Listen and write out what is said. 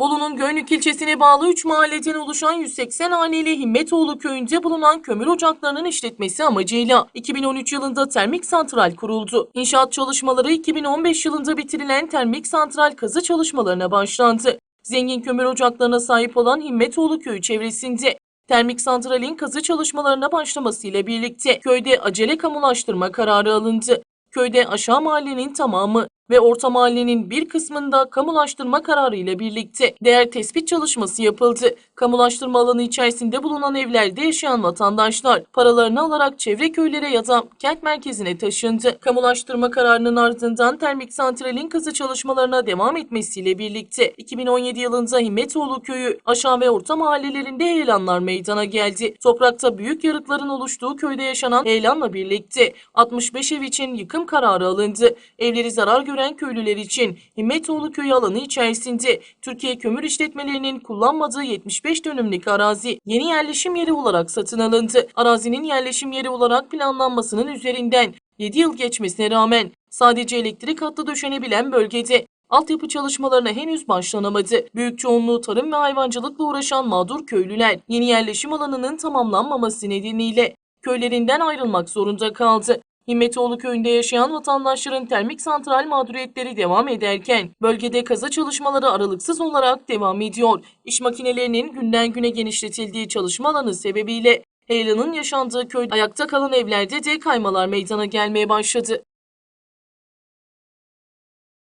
Bolu'nun Göynük ilçesine bağlı 3 mahalleden oluşan 180 haneli Himmetoğlu köyünde bulunan kömür ocaklarının işletmesi amacıyla 2013 yılında termik santral kuruldu. İnşaat çalışmaları 2015 yılında bitirilen termik santral kazı çalışmalarına başlandı. Zengin kömür ocaklarına sahip olan Himmetoğlu köyü çevresinde termik santralin kazı çalışmalarına başlamasıyla birlikte köyde acele kamulaştırma kararı alındı. Köyde aşağı mahallenin tamamı ve orta mahallenin bir kısmında kamulaştırma kararı ile birlikte değer tespit çalışması yapıldı. Kamulaştırma alanı içerisinde bulunan evlerde yaşayan vatandaşlar paralarını alarak çevre köylere ya da kent merkezine taşındı. Kamulaştırma kararının ardından termik santralin kazı çalışmalarına devam etmesiyle birlikte 2017 yılında Himmetoğlu köyü aşağı ve orta mahallelerinde heyelanlar meydana geldi. Toprakta büyük yarıkların oluştuğu köyde yaşanan heyelanla birlikte 65 ev için yıkım kararı alındı. Evleri zarar gören köylüler için Himmetoğlu köyü alanı içerisinde Türkiye Kömür İşletmelerinin kullanmadığı 75 dönümlük arazi yeni yerleşim yeri olarak satın alındı. Arazinin yerleşim yeri olarak planlanmasının üzerinden 7 yıl geçmesine rağmen sadece elektrik hattı döşenebilen bölgede altyapı çalışmalarına henüz başlanamadı. Büyük çoğunluğu tarım ve hayvancılıkla uğraşan mağdur köylüler yeni yerleşim alanının tamamlanmaması nedeniyle köylerinden ayrılmak zorunda kaldı. Himmetoğlu köyünde yaşayan vatandaşların termik santral mağduriyetleri devam ederken bölgede kaza çalışmaları aralıksız olarak devam ediyor. İş makinelerinin günden güne genişletildiği çalışma alanı sebebiyle heyelanın yaşandığı köyde ayakta kalan evlerde de kaymalar meydana gelmeye başladı.